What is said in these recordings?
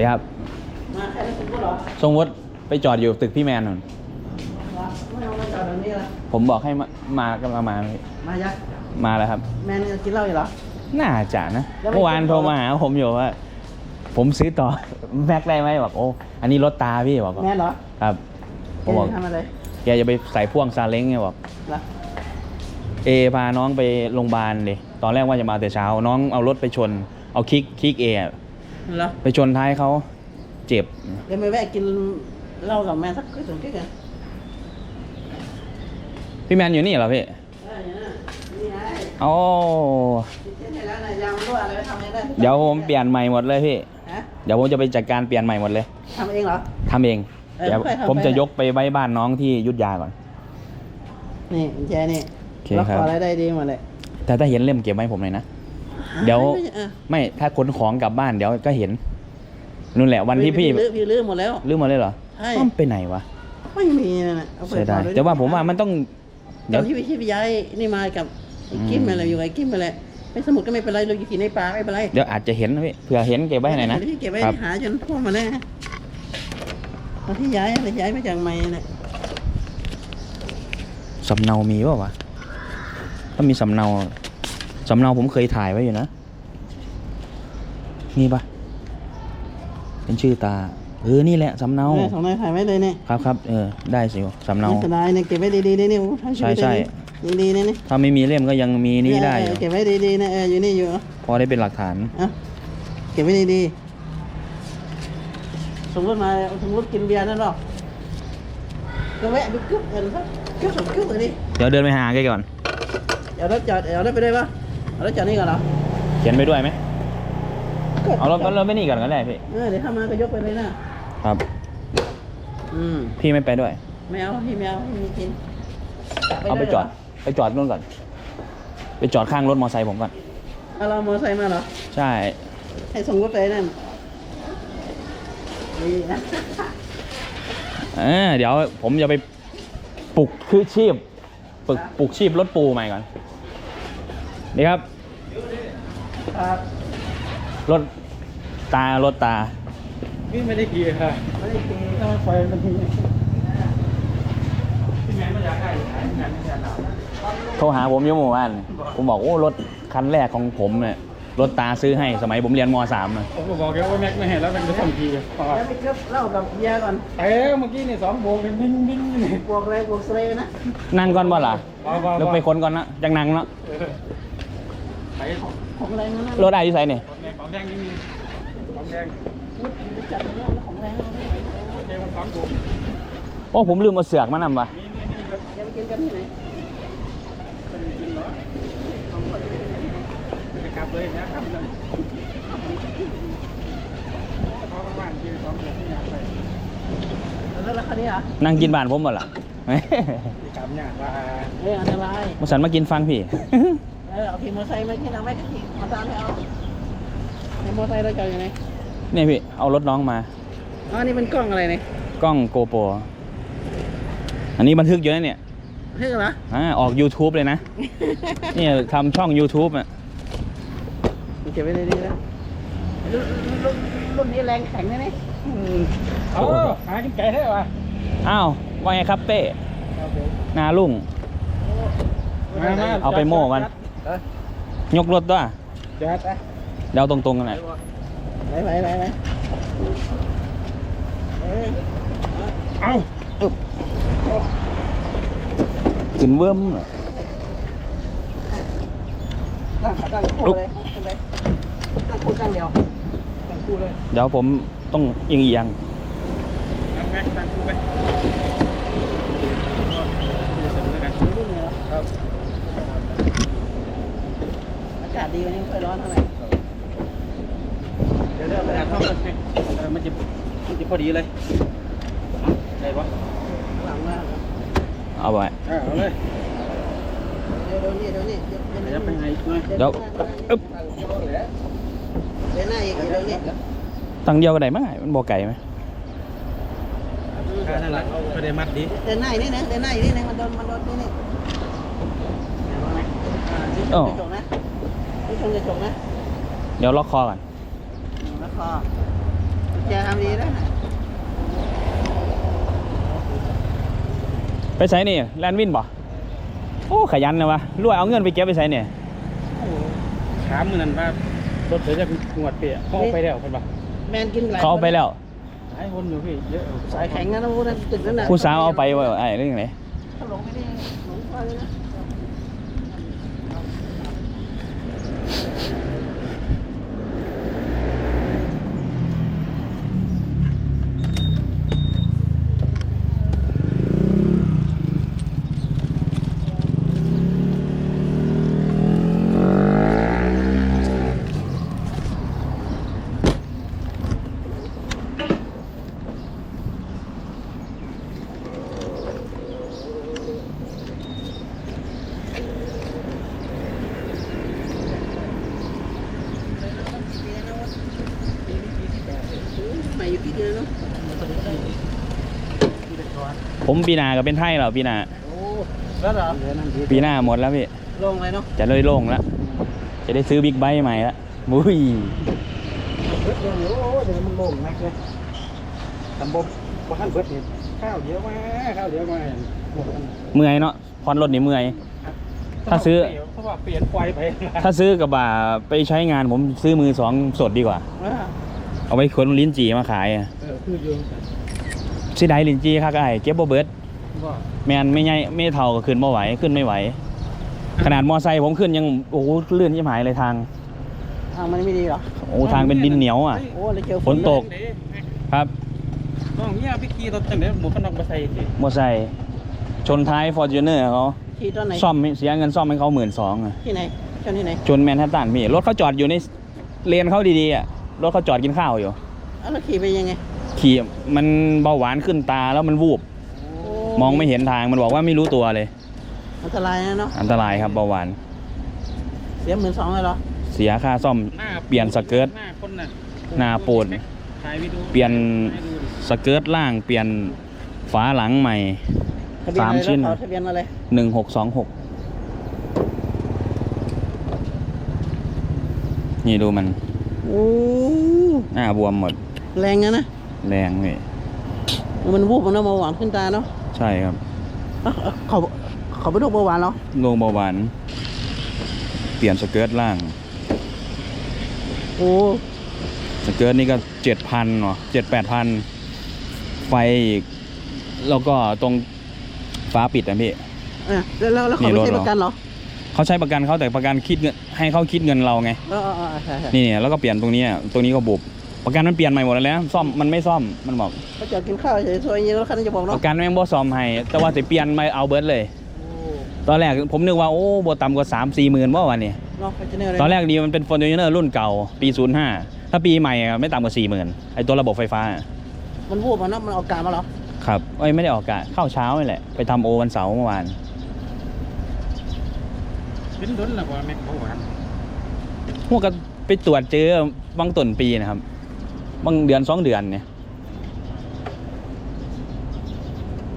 ดีครับมาแค่นี้คุณก็เหรอทรงวุฒิไปจอดอยู่ตึกพี่แมนนู่นไม่เอามาจอดตรงนี้ละผมบอกให้มามาก็มามามาจ้ะมาแล้วครับ แมนกินเหล้าอยู่เหรอ น่าจะนะแล้วไม่ เมื่อวานกินโทรต่อมาหาผมอยู่ว่า ผมซื้อต่อ แม็กได้ไหมบอกโอ้อันนี้รถตาพี่บอกแมนเหรอครับผมบอกทำอะไรแกจะไปใส่พ่วงซาเล้งไงบอก ล่ะเอพาน้องไปโรงพยาบาลเลยตอนแรกว่าจะมาแต่เช้า น้องเอารถไปชน เอาคลิกคลิกเออะ เหรอไปชนท้ายเขาเจ็บ เดี๋ยวไปแวะกินเหล้ากับแมนสักก๋วยเตี๋ยวกิ๊กกันพี่แมนอยู่นี่เหรอพี่เออนี่ไงโอ้เช่นแล้วนะยางรั่วอะไรทำเองได้เดี๋ยวผมเปลี่ยนใหม่หมดเลยพี่ฮะเดี๋ยวผมจะไปจัดการเปลี่ยนใหม่หมดเลยทำเองเหรอทำเองเออเดี๋ยวค่อยทำผมจะไปยกไปไว้บ้านน้องที่อยุทธยาก่อน นี่กุญแจนี่โอเคล็อกครับคออะไรได้ดีหมดเลย แต่ถ้าเห็นเล่มเก็บไว้ให้ผมเลยนะ เดี๋ยวไม่ใช่เออไม่ถ้าขนของกลับบ้านเดี๋ยวก็เห็นนู่นแหละวันที่พี่ลื้อพี่ลื้อหมดแล้ว ลืมหมาเลยเหรอใช่ ต้องไปไหนวะไม่มีนะนะเอาไปเสียดายฝกไแต่ว่าผมว่ามันต้องเดี๋เดี๋ยยวว ที่พี่ที่พี่ย้ายนี่มากับไอ้กิมอืมอะไรอยู่ไอ้กิมอะไรไปสมุดก็ไม่เป็นไรเราอยู่ที่ในป่าไม่เป็นไรเดี๋ยวอาจจะเห็นนะพี่เผื่อเห็นเก็บไว้หน่อยนะเดี๋ยวพี่เก็บไว้ครับหาจนทั่วมาแน่ตอนที่ย้ายอะไรย้ายมาจากใหม่เนี่ยสำเนามีเปล่าวะถ้ามีสำเนา สำเนาผมเคยถ่ายไว้อยู่นะ นี่ปะเป็นชื่อตา เออ นี่แหละสำเนาแม่สองนายถ่ายไว้เลยเนี่ยครับครับเออ ได้สิสำเนา ไม่เสียดายเนี่ยเก็บไว้ดีๆนี่นี่โอ้ทั้งชีวิตใช่ เลยดีๆนี่นี่ถ้าไม่มีเล่มก็ยังมีนี่ได้อยู่เเก็บไว้ดีๆนะเอออยู่นี่อยู่พอได้เป็นหลักฐาน เอะเก็บไว้ดีๆสมมติมาสมมติกินเบียร์นั่นหรอกก็แวะไปกึ๊บเงินสักกึ๊บสองกึ๊บเลยดิเดี๋ยวเดินไปหาแกก่อนเอารถจอดเอารถไปด้วยปะ เอารถจอดนี่ก่อนเหรอเขียนไปด้วยไหมก็เอารถรถไปนี่ก่อนก็ได้พี่เออเดี๋ยวถ้ามาก็ยกไปเลยนะครับ อืมพี่ไม่ไปด้วยไม่เอาพี่ไม่เอาพี่มีกินเอาไปด้จหอรดไปจอดนู่นก่อน ไปจอดข้างรถมอไซค์ผมก่อนเอาเรามอไซค์มาเหรอใช่ ให้ส่งรถไปนั่นนี่นะเออเดี๋ยวผมจะไปปลุกคือชีพปลุกปลุกชีพรถปูใหม่ก่อน นี่ครับครับ รถตารถตาพี่ไม่ได้ขี่ค่ะไม่ได้กินถ้ามันไฟมันทีพี่แมนไม่อยากได้ขายพี่แมนไม่อยากได้โทรหาผมอยี่เมื่อวาน ผมบอกโอ้รถคันแรกของผมเนี่ยรถตาซื้อให้สมัยผมเรียนมสามนะผมก็บอกแกว่าแม็กไม่เห็นแล้วมันไปส่งขี่ต่อแล้วไปเก็บเหล้ากับเบียร์ก่อนเอ้เมื่อกี้นี่สองโบกเป็นบิ้งบิ้งนี่บวกอะไรบวกสเลย์นะนั่งก่อนบ่ล่ะเอาเอาแล้วไปค้นก่อนนะจังนั่งเนาะไป ของอะไรนั่นนะรถอะไรที่ใส่เนี่ยของแดงของแดงนี่มีของแดงจัดแล้วของแรงเอาไปเจมันสองโบกโอ้ผมลืมมาเสือกมานำปะนี่นี่นี่ครับจะไปกินกันที่ไหนเป็นกินเหรอไปกลับเลยนะครับเลยเขาก็บ้านกินสองโบกที่อยากไปแล้วราคานี้เหรอนั่งกินบ้านผมบ่ล่ะที่กลับเนี่ยว่าเอออันตรายมาสันมากินฟังพี่ เออเอาขี่มอเตอร์ไซค์มาที่เราไม่ก็ขี่มาตามไม่เอาในมอเตอร์ไซค์เราจอดอยู่ไหนเนี่ยพี่ เอารถน้องมา อ๋อนี่เป็นกล้องอะไรเนี่ยกล้องโกโปรอันนี้บันทึกอยู่นะเนี่ยเฮ้ยเหรออ่าออก YouTube เลยนะ เนี่ยทำช่อง YouTube อะเก็บไว้ดีๆนะรุ่นรุ่นรุ่นนี้แรงแข็งนะนี่เออหากินไก่ได้ป่ะอ้าวว่าไงครับเป้นาลุ่ง มามา เอาไปโม่มัน ยกรถด้วยจัดเดาตรงๆกันหน่อยไปไปไปไปเออเอาขึ้นเวิ้มเลยตั้งขาตั้งคู่เลยตั้งเลยตั้งคู่ตั้งเดียวตั้งคู่เลย เดี๋ยวผมต้องเอียงเอียงตั้งแม็กตั้งคู่ไป รุ่นนี้เหรอ ครับ อากาศดี วันนี้ไม่ค่อยร้อนเท่าไหร่เดี๋ยวเดี๋ยวกระดาษเข้ากันให้เออมันจะมันจะพอดีเลยได้ปะหลังว่าๆเอาไปเออเอาเลยเดี๋ยวเดี๋ยวนี่เดี๋ยวนี่เดี๋ยวเดี๋ยวไปไหนอีกหน่อยเดี๋ยวอึ๊บเดี๋ยวหน้าอีกเดี๋ยวนี่ตั้งเดียวก็ได้มั้งมันบอกไก่ไหมค่านั่นแหละก็ได้มัดดีเดี๋ยวหน้าอีกนิดนึงเดี๋ยวหน้าอีกนิดนึงมันโดนมันโดนนี่นี่โอ้กระจกนะนี่ ชนกระจกนะเดี๋ยวล็อกคอก่อนแล้วก็กุญแจามดีแล้วนะไปใช้นี่แลนด์วินบ่โอ้ขยันนะวะรวยเอาเงินไปเก็บไปใช้เนี่ยถามมือนั้นว่ารถเสียจากงวดเปียเขาเอาไปแล้วเป็นปะแมนกินหลายเขาเอาไปแล้วหลายคนอยู่พี่เยอะสายแข็งนะนะพวกนั้นตึกนั้นน่ะผู้สาวเอาไปว่าไอ้เรื่องไหนเขาหลงไม่ได้หลงไปเลยนะ ใหม่อยู่ที่เดียวเนาะ ผมปีหนาก็เป็นไทยแล้วปีหนาโอ้แล้วเหรอเดี๋ยวนั่นดีปีหน้าหมดแล้วพี่ลงเลยเนาะจะเลยโล่งแล้วจะได้ซื้อบิ๊กไบค์ใหม่ละมุ้ยเบิดเดี๋ยวโอ้เดี๋ยวมันโล่งนักเลยตำบลบ้านเบิดนี่ข้าวเดียวมาข้าวเดียวมาหมดอันเมื่อยเนาะพรรถนี่เมื่อย ถ้าซื้อเพราะว่าเปลี่ยนไฟไปถ้าซื้อกับบ่าไปใช้งานผมซื้อมือสองสดดีกว่าอ่าเอาไปขนลิ้นจีมาขายอะเออคืออยู่ สิได้ลิ้นจีคักไอ้ายเก็บบ่เบิดว่าแมนไม่ใหญ่ไม่เท่าก็ขึ้นบ่ไหวขึ้นไม่ไหว ขนาดมอไซค์ผมขึ้นยังโอ้โหลื่นยิ่หายเลยทางทางมันไม่ดีเหรอ โอ้ทางเป็นดินเหนียวอะ โอ้เลยเจอฝนตก ครับต้องเนี่ยพี่ขี่รถจังเดี๋ยวหมวกกันน็อกมาใส่สิมอไซค์ชนท้ายฟอร์จูเนอร์เขาที่ตอนไหนซ่อมเสียเงินซ่อมให้เขาหมื่นสองอะที่ไหนชนที่ไหนชนแมนฮัตตันพี่รถเขาจอดอยู่ในเลนเขาดีๆอะรถเขาจอดกินข้าวอยู่อ้าวแล้วขี่ไปยังไง ขี่มันเบาหวานขึ้นตาแล้วมันวูบโมองไม่เห็นทางมันบอกว่าไม่รู้ตัวเลย อันตรายนะเนาะอันตรายครับเบาหวาน เสียหมื่นสองเลยเหรอเสียค่าซ่อมหน้าเปลี่ยนสเกิร์ต หน้าคนน่ะหน้าปูน ถ่ายวิดีโอเปลี่ยนให้ดูดิสเกิร์ตล่างเปลี่ยนฝาหลังใหม่ ทะเบียนอะไรสามชิ้น รถเขาทะเบียนอะไรหนึ่งหกสองหกนี่ดูมัน โอ้หน้าบวมหมด แรงนะนะ แรงเลยมันวูบมันเอาเบาหวานขึ้นตาเนาะใช่ครับเอ้าเอ้าเขาเขาไปดูเบาหวานเหรอโรคเบาหวานเปลี่ยนสเกิร์ตล่าง โอ้สเกิร์ตนี่ก็เจ็ดพันเนาะเจ็ดแปดพันไฟอีกแล้วก็ตรงฟ้าปิดนะพี่อะแล้วแล้วแล้วเขานี่ไม่รถใช่เหรอประกันเหรอเขาใช้ประกันเขาแต่ประกันคิดเงินให้เขาคิดเงินเราไงเออเออเออใช่ใช่นี่เนี่ยแล้วก็เปลี่ยนตรงนี้อะตรงนี้ก็บุบ ประกันมันเปลี่ยนใหม่หมดแล้วซ่อมมันไม่ซ่อมมันบอกเขาจอดกินข้าวเฉยๆอย่างนี้แล้วคันจะบอกปเนาะระกันแม่งบ่ซ่อมให้แต่ว่าสิเปลี่ยนมาเอาเบิร์ดเลยโอ้ตอนแรกผมนึกว่าโอ้บ่ต่ำกว่าสามสี่หมื่นว่าวันนี้เนาะฟอร์จูเนอร์เลยตอนแรกดีมันเป็นฟอร์จูเนอร์รุ่นเก่าปี 05 ถ้าปีใหม่อะไม่ต่ำกว่าสี่หมื่นไอตัวระบบไฟฟ้าอะมันวูบมันเนาะมันเออกกามาเหรอครับเอ้ยไม่ได้ออกกะเข้าเช้านี่แหละไปทำโอวันเสาร์เมื่อวาน เป็นดนแล้วกว่าแม็กเขาหวานพวกก็ไปตรวจเจอบางต้นปีนะครับ บางเดือนสองเดือนเนี่ย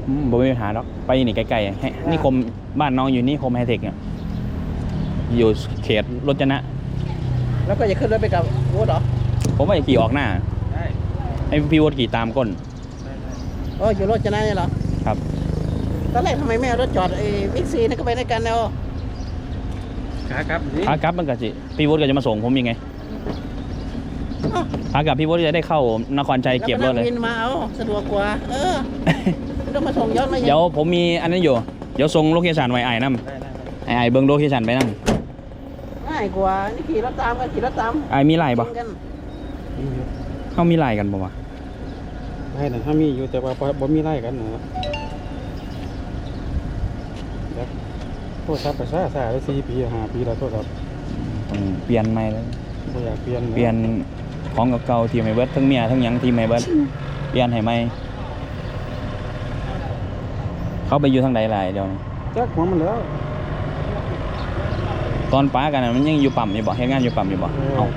อืมบ่มีปัญหาหรอกไปนี่ใกล้ๆให้นี่คมบ้านน้องอยู่นี่คมไฮเทคเนี่ยอยู่เขตรจนะ แล้วก็จะขึ้นรถไปกับวูดเหรอ ผมว่าจะขี่ออกหน้าได้ให้พี่วดขี่ตามก้นได้ได้โอ้อยู่รถจะนั่นเนี่ยเหรอ ครับ ตอนแรกทำไมไม่เอารถจอดไอ้บิ๊กซีนั่นก็ไปด้วยกันเนาะขาครับนี่ขากลับมันก็สิพี่วดก็จะมาส่งผมยังไงอ้าว ขากลับพี่วดจะได้เข้านครชัยเก็บรถเลยแวก็นั่งวินมาเอาสะดวกกว่า เออไม่ต้องมาส่งย้อนมาอีกเดี๋ยวผมมีอันนั้นอยู่ เดี๋ยวส่งโลเคชั่นไว้ไอ้น้ได้ได้ได้ำไอ้ไอ้เบิ้งโลเคชั่นไปน้ง่ายกว่า นี่ขี่รถตามกันขี่รถตามำไอ้มีไลน์ปะกินกันมีอยู่เขามีไลน์กันปะวะได้นะถ้ามีอยู่แต่ว่าบ่บ่มีไล่กันนะเดี๋ยวโทษครับไปซ่าซ่าได้สี่ปีห้าปีแล้วโทษครับต้องเปลี่ยนใหม่เลยบ่อยากเปลี่ยนเปลี่ยน ของเก่าๆทีมไอเบิร์ดทั้งเมียทั้งหยังทีมไอเบิร์ดเปลี่ยนให้ไหมเขาไปอยู่ทางใดหลายเดี๋ยวนี้จักหัวมันแล้ว ตอนป้ากันน่ะมันยังอยู่ปั๊มอยู่บ่เฮ็ดงานอยู่ปั๊มอยู่บ่เออ เอา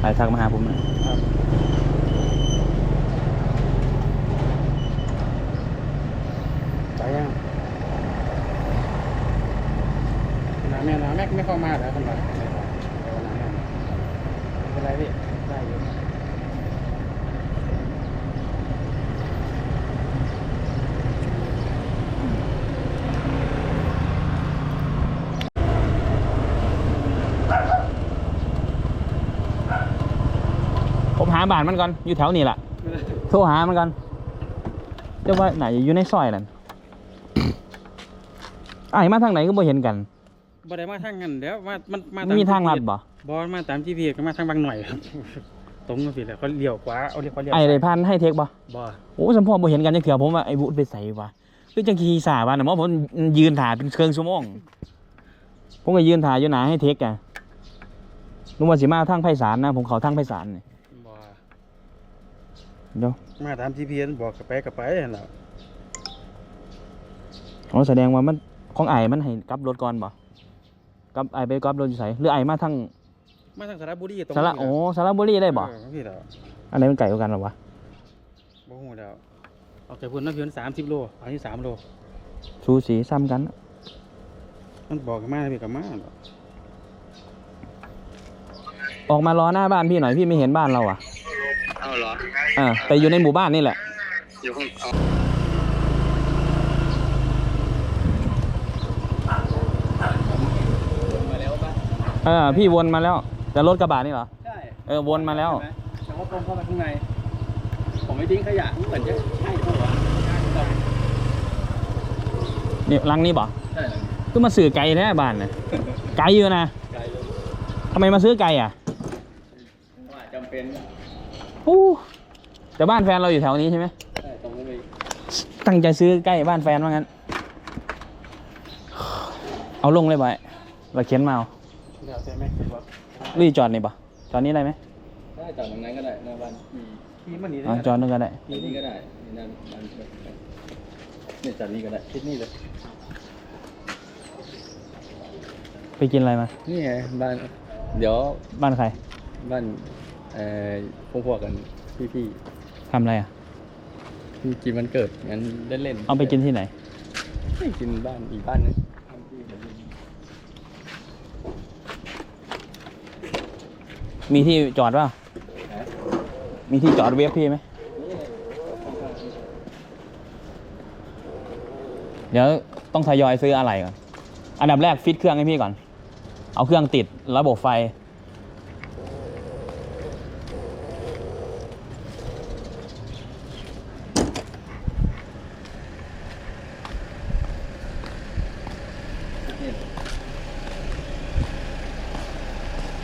ไปทักมาหาผมหน่อย ครับไปยัง แม่นะแม็ก ไม่เข้ามาแล้วคนละไมเป็นไรพี่ได้อยู่ผมหาบ้านมันก่อน อยู่แถวนี้แหละโทรหามันก่อนเจะว่าไหนอยู่ในซอยนั่นไอ้มาทางไหนก็บ่เห็นกัน บ่ได้มาทางนั้นเดี๋ยวมามันมาไม่มีทางลัดบ่บ่มาตาม GPS ก็มาทางบางหน่อยครับ ตรงกันสิแหละเขาเลี้ยวขวาเอาเลี้ยวเขาเลี้ยวไอ้ได้พันให้เทคบ่บ่โอ้สมพอบ่เห็นกันจังเถื่อผมว่าไอ้บุญไปใส่วะคือจังขี่สาบ้านน่ะหมอผมยืนถ่ายเป็นเครื่องชั่วโมงผมก็ยืนถ่ายอยู่หนาให้เทคอะนึกว่าสิมาทางไพศาลนะ ผมเขาทางไพศาลนี่บ่เดี๋ยวมาตาม GPS บอกกับไปกับไปนั่นแหละอ๋อแสดงว่ามันของไอ้มันให้กลับรถก่อนบ่ กลับไอ้ไปกลับรถอยู่ไสหรือไอ้มาทางมาทางสระบุรีตรงสระโอ้สระบุรีได้บ่เออพี่แล้วอันไหนมันไกลกว่ากันหรอวะบ่ฮู้แล้วเอาแต่พุ่นน้ำเพียง30โลอันนี้3โลสูสีซ้ำกัน มันบอกกันมาพี่กับมาออกมารอหน้าบ้านพี่หน่อยพี่ไม่เห็นบ้านเราอะเอาเหรออ่าแต่อยู่ในหมู่บ้านนี่แหละอยู่ข้าง เอาเออพี่วนมาแล้วแต่รถกระบะนี่เหรอ ใช่เออวนมาแล้วแต่ว่าตรงเข้าไปข้างใน ผมไม่ทิ้งขยะเหมือนจะใช่ปะวะนี่รังนี้บ่ใช่ก็มาซื้อไก่แท้บ้านน่ะไก่อยู่นะไกลเลยทำไมมาซื้อไก่อะว่าจำเป็นอู้แต่บ้านแฟนเราอยู่แถวนี้ใช่ไหมใช่ตรงนี้เลยตั้งใจซื้อใกล้บ้านแฟนว่างั้น เอาลงเลยบ่อยเราเข็นมาเอา เดี๋ยวใช่ไหมคิดว่ารีจอดนี่ปะจอดนี้ได้ไหมได้จอดตรงนั้นก็ได้หน้าบ้านขี่มันนี่อ๋อจอดนู่นก็ได้ที่นี่ก็ได้นี่หน้าบ้านเนี่ยจอดนี่ก็ได้คิดนี่เลยไปกินอะไรมา นี่ไงบ้าน เดี๋ยวบ้านใคร บ้านเอ่อพวกพวกกันพี่พี่ทำอะไรอะพี่กินวันเกิดงั้นเล่นเล่นๆเอาไปกินที่ไหนไม่กินบ้านอีกบ้านนึง มีที่จอดป่ามีที่จอดเวฟพี่ไหม เดี๋ยวต้องทยอยซื้ออะไรก่อน อันดับแรกฟิตเครื่องให้พี่ก่อน เอาเครื่องติดระบบไฟ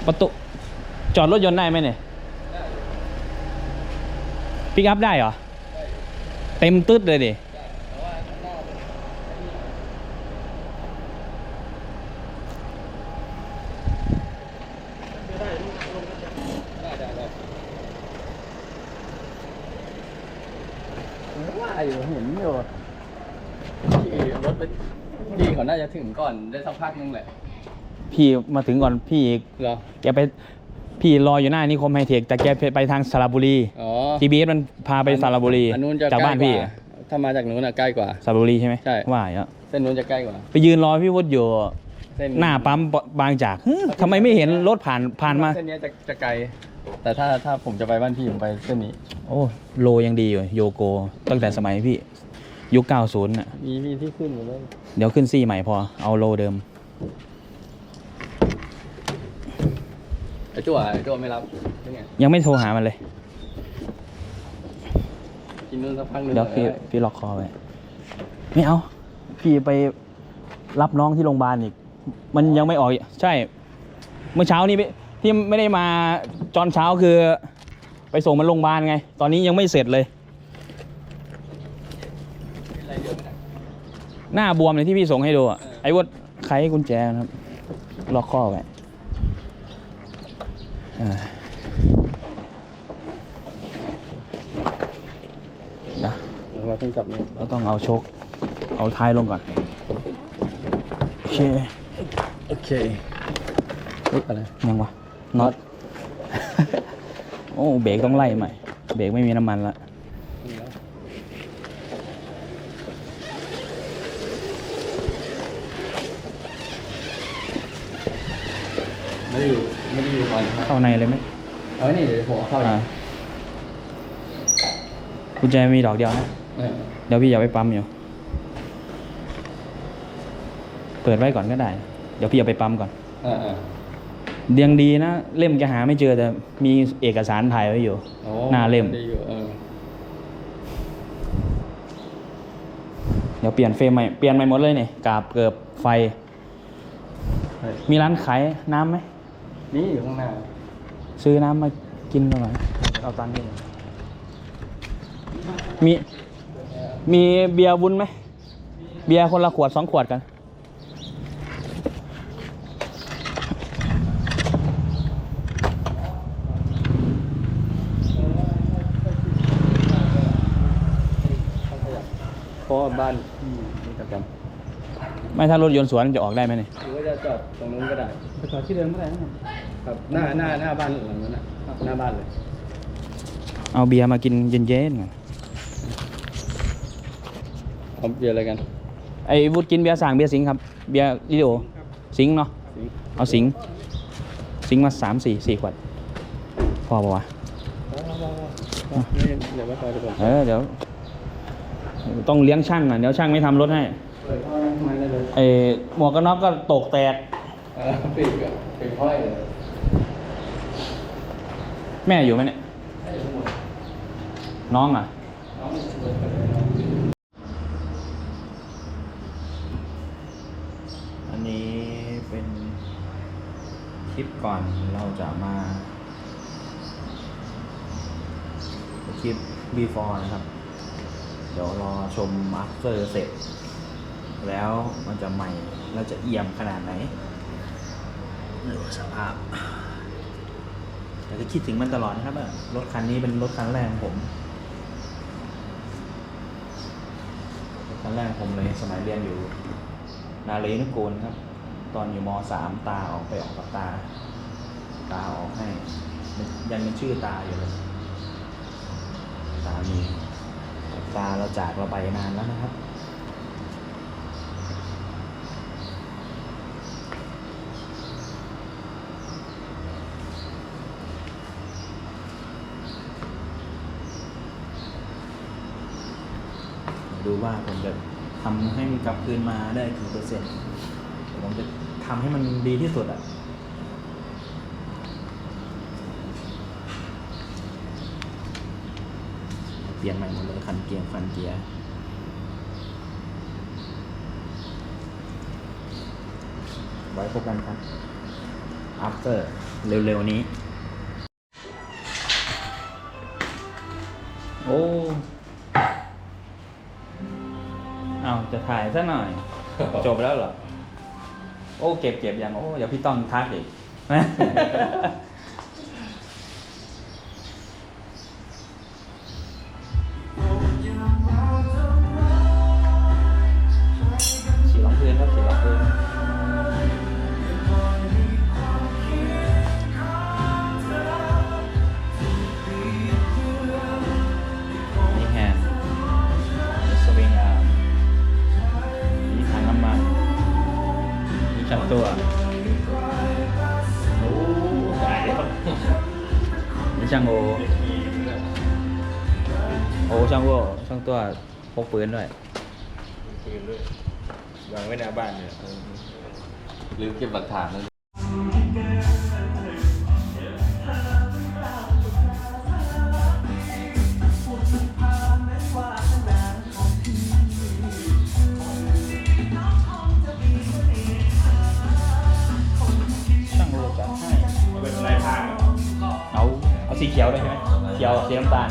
ประตู จอดรถยนต์ได้ไหมเนี่ยปิกอัพได้เหรอ เต็มตึ๊ดเลยดิว่าอยู่เห็นอยู่ขี่รถไปพี่เขาน่าจะถึงก่อนได้สักพักนึงแหละ พี่มาถึงก่อนพี่อีกเหรอแกไป พี่รออยู่หน้านิคมไฮเทคแต่แกไปทางสระบุรี อ๋อ GPS มันพาไปสระบุรีอันนู้นจะจากใกล้บ้านกพี่ว่าถ้ามาจากนู้นอะใกล้กว่า สระบุรีใช่ไหมใช่ ว่าอย่างเงี้ยเส้นนู้นจะใกล้กว่าไปยืนรอพี่วุฒิอยู่เส้นหน้าปั๊มบางจากฮึทำไมไม่เห็นรถผ่านผ่านมา เส้นเนี้ยจะจะไกล แต่ถ้าถ้าผมจะไปบ้านพี่ผมไปเส้นนี้ โอ้โลยังดีอยู่โยโกตั้งแต่สมัยพี่ยุค90น่ะมีมีที่ขึ้นอยู่เลย เดี๋ยวขึ้นซี่ใหม่พอเอาโลเดิม อ้จั่วไอ้จั่วไม่รับเป็นไงยังไม่โทรหามันเลย กินนู่นสักพักหนึงเดี๋ยวพี่พี่ล็อกคอไว้ไม่เอา พี่ไปรับน้องที่โรงพยาบาลอีก มันยังไม่ออกอีกใช่ เมื่อเช้านี้พี่ที่ไม่ได้มาจอนเช้าคือ ไปส่งมันโรงพยาบาลไง ตอนนี้ยังไม่เสร็จเลยอะไรเยอะไหมหน้าบวมเลยที่พี่ส่งให้ดูอะไอ้วดไขกุญแจนะครับ ล็อกข้อไว้ อ่าเดี๋ยวเราเพิ่งจับนี่เราต้องเอาโชคเอาท้ายลงก่อน โอเค โอเคอุ๊ยอะไรยังวะน็อต โอ้ เบรกต้องไล่ใหม่ เบรกไม่มีน้ำมันละนี่แล้วไม่ได้อยู่ ไม่ได้อยู่ก่อนครับเข้าในเลยไหมเอาไว้นี่เดี๋ยวผมเอาเข้าอ่าอีกกุญแจมีดอกเดียวนะ เออเดี๋ยวพี่อย่าไปปั๊มอยู่ เปิดไว้ก่อนก็ได้ เดี๋ยวพี่เอาไปปั๊มก่อน เออเออเดียงดีนะ เล่มแกหาไม่เจอแต่มีเอกสารถ่ายไว้อยู่ โอ้หน้าเล่ม ได้อยู่เออเดี๋ยวเปลี่ยนเฟรมใหม่ เปลี่ยนใหม่หมดเลยเนี่ยกาบเกือบไฟมีร้านขายน้ำไหม นี่อยู่ข้างหน้าซื้อน้ำมากินก่อนเอาตังค์ให้มีมีเบียร์วุ้นไหม เบียร์คนละขวดสองขวดกันเพราะว่าบ้านที่มีประจไม่ถ้ารถยนต์สวนจะออกได้ไหมเนี่ยำหรือว่า จะจอดตรงนู้นก็ได้ ไปจอดที่เดิมก็ได้นะครับ หน้าหน้าหน้าบ้านหลังนั้นนะหน้าบ้านเลย เอาเบียร์มากินเย็นๆก่อนเอาเบียร์อะไรกัน ไอ้วุฒกินเบียร์สั่งเบียร์สิงห์ครับ เบียร์ลิโอสิงห์เนาะ สิงเอาสิงห์สิงห์มาสามสี่สี่ขวด พอปะวะ นี่เดี๋ยวไม่พอเดี๋ยวผมเออเดี๋ยว ต้องเลี้ยงช่างอะ เดี๋ยวช่างไม่ทำรถให้เปิดท่อน้ำมันได้เลยไอ้หมวกกันน็อกก็ตกแตกเออปีกอะปีกห้อยเลยแม่อยู่ไหมเนี่ยให้ทั้งหมดน้องอะ น้องชวนกันเลยอันนี้เป็นคลิปก่อนเราจะมาคลิป before นะครับ เดี๋ยวรอชม after เสร็จ แล้วมันจะใหม่แล้วจะเอี่ยมขนาดไหนดูสภาพแต่ก็คิดถึงมันตลอดนะครับรถคันนี้เป็นรถคันแรกของผมรถคันแรกผมเลยสมัยเรียนอยู่ นาเลนุกูลครับ ตอนอยู่มสามตาออกไปออกกับตา ตาออกให้ ยังเป็นชื่อตาอยู่เลยตามีตาเราจากเราไปนานแล้วนะครับ ดู ว่าผมจะทำให้มันกลับคืนมาได้กี่เปอร์เซ็นต์ผมจะทำให้มันดีที่สุดอะเปลี่ยนใหม่หมดเลยคันเกียร์คันเกียร์ไว้พบกันครับ after เร็วๆนี้ โอ้ ถ่ายซะหน่อย จบแล้วเหรอ โอ้ เก็บเก็บยัง โอ้ เดี๋ยวพี่ต้องทักอีกางโอ โอ้ช่างโอช่างตัวพกปืนด้วยปืนด้วยวางไว้หน้าบ้านเนี่ยเออลืมเก็บหลักฐานนั่น สีเขียวเลยใช่ไหมเขียวสีน้ำตาล